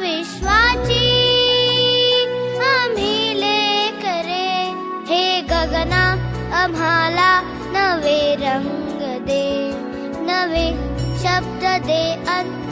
विश्वाची अमी ले करे हे गगना आम्हाला नवे रंग दे नवे शब्द दे अंत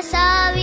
sabía.